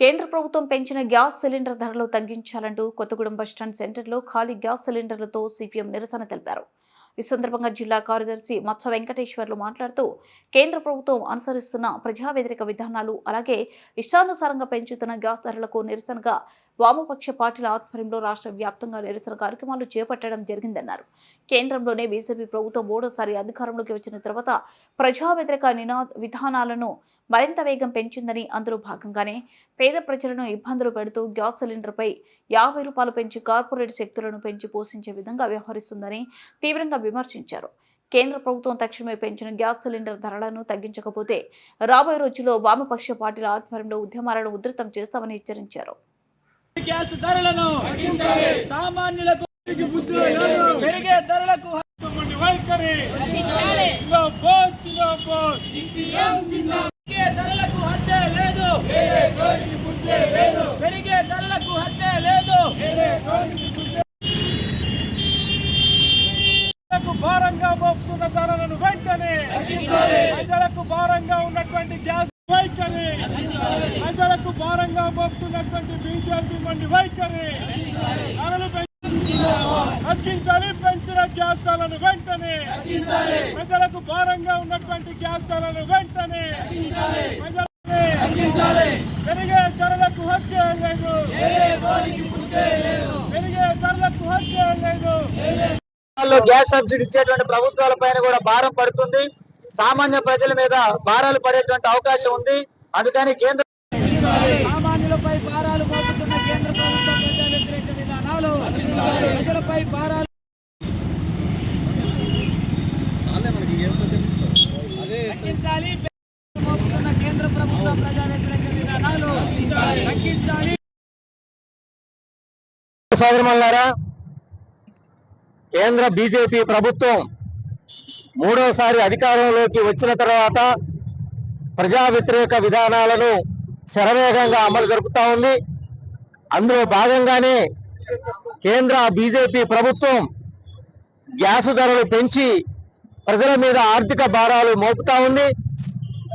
కేంద్ర ప్రభుత్వం పెంచిన గ్యాస్ సిలిండర్ ధరలు తగ్గించాలంటూ కొత్తగూడెం బస్టాండ్ సెంటర్లో ఖాళీ గ్యాస్ సిలిండర్లతో సిపిఎం నిరసన తెలిపారు. ఈ సందర్భంగా జిల్లా కార్యదర్శి మత్స వెంకటేశ్వర్లు మాట్లాడుతూ కేంద్ర ప్రభుత్వం అనుసరిస్తున్న ప్రజా వ్యతిరేక విధానాలు అలాగే ఇష్టానుసారంగా పెంచుతున్న గ్యాస్ ధరలకు నిరసనగా వామపక్ష పార్టీల ఆధ్వర్యంలో రాష్ట్ర వ్యాప్తంగా నిరసన కార్యక్రమాలు చేపట్టడం జరిగిందన్నారు. కేంద్రంలోనే బీజేపీ ప్రభుత్వం మూడోసారి అధికారంలోకి వచ్చిన తర్వాత ప్రజా వ్యతిరేక నినా విధానాలను మరింత వేగం పెంచిందని అందులో భాగంగానే పేద ప్రజలను ఇబ్బందులు పెడుతూ గ్యాస్ సిలిండర్పై యాభై రూపాయలు పెంచి కార్పొరేట్ శక్తులను పెంచి పోషించే విధంగా వ్యవహరిస్తుందని తీవ్రంగా విమర్శించారు. కేంద్ర ప్రభుత్వం తక్షణమే పెంచిన గ్యాస్ సిలిండర్ ధరలను తగ్గించకపోతే రాబోయే రోజుల్లో వామపక్ష పార్టీల ఆధ్వర్యంలో ఉద్యమాలను ఉధృతం చేస్తామని హెచ్చరించారు. గ్యాస్ ధరలను సామాన్యులకు పెరిగే ధరలకు ఇటువంటి వైఖరి. జిందాబాద్ జిందాబాద్ పెరిగే ధరలకు హత్య లేదు పెరిగే ధరలకు హత్య లేదు ప్రజలకు భారంగా మోపుతున్న ధరలను వెంటనే ప్రజలకు భారంగా ఉన్నటువంటి గ్యాస్ వైఖరి ప్రజలకు భారంగా మోపుతున్నటువంటి బీజేపీ మండి వైఖరి ధరలు తగ్గించాలి. పెంచిన గ్యాస్ ధరలను వెంటనే ప్రజలకు భారంగా ఉన్నటువంటి గ్యాస్ ధరలను వెంటనే పెరిగే ధరలకు హత్య లేదు. పెరిగే ధరలకు హత్య లేదు. లో గ్యాస్ సబ్సిడీ ఇచ్చేటువంటి ప్రభుత్వాల పైన కూడా భారం పడుతుంది. సామాన్య ప్రజల మీద భారాలు పడేటువంటి అవకాశం ఉంది. అందుకని కేంద్ర సామాన్యులపై భారాలు మోపుతున్న కేంద్ర ప్రభుత్వ ప్రజా వ్యతిరేక విధానాలు. ప్రజలపై భారాలు తగ్గించాలి. మోపుతున్న కేంద్ర ప్రభుత్వ ప్రజా వ్యతిరేక విధానాలు. తగ్గించాలి. సోదరమల్లారా కేంద్ర బీజేపీ ప్రభుత్వం మూడోసారి అధికారంలోకి వచ్చిన తర్వాత ప్రజా వ్యతిరేక విధానాలను శరవేగంగా అమలు జరుపుతా ఉంది. అందులో భాగంగానే కేంద్ర బీజేపీ ప్రభుత్వం గ్యాసు ధరలు పెంచి ప్రజల మీద ఆర్థిక భారాలు మోపుతా ఉంది.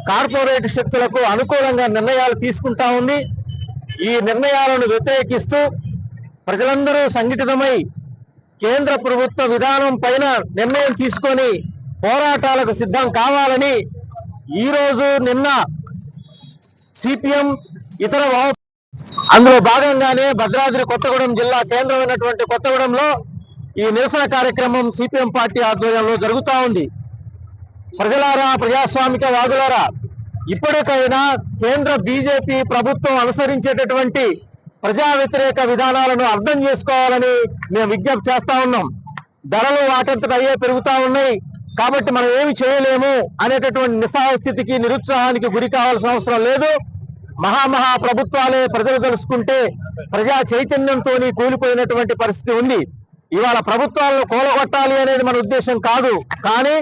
కార్పొరేట్ శక్తులకు అనుకూలంగా నిర్ణయాలు తీసుకుంటా ఉంది. ఈ నిర్ణయాలను వ్యతిరేకిస్తూ ప్రజలందరూ సంఘటితమై కేంద్ర ప్రభుత్వ విధానం పైన నిర్ణయం తీసుకొని పోరాటాలకు సిద్ధం కావాలని ఈ రోజు నిన్న సిపిఎం ఇతర అందులో భాగంగానే భద్రాద్రి కొత్తగూడెం జిల్లా కేంద్రమైనటువంటి కొత్తగూడెంలో ఈ నిరసన కార్యక్రమం సిపిఎం పార్టీ ఆధ్వర్యంలో జరుగుతా ఉంది. ప్రజలారా ప్రజాస్వామిక వాదులారా ఇప్పటికైనా కేంద్ర బీజేపీ ప్రభుత్వం అనుసరించేటటువంటి ప్రజా వ్యతిరేక విధానాలను అర్థం చేసుకోవాలని మేము విజ్ఞప్తి చేస్తా ఉన్నాం. ధరలు వాటంతట అయ్యే పెరుగుతా ఉన్నాయి. కాబట్టి మనం ఏమి చేయలేము అనేటటువంటి నిస్సహాయ స్థితికి నిరుత్సాహానికి గురి కావాల్సిన అవసరం లేదు. మహామహా ప్రభుత్వాలే ప్రజలు తెలుసుకుంటే ప్రజా చైతన్యంతో కూలిపోయినటువంటి పరిస్థితి ఉంది. ఇవాళ ప్రభుత్వాలను కూలగొట్టాలి అనేది మన ఉద్దేశం కాదు. కానీ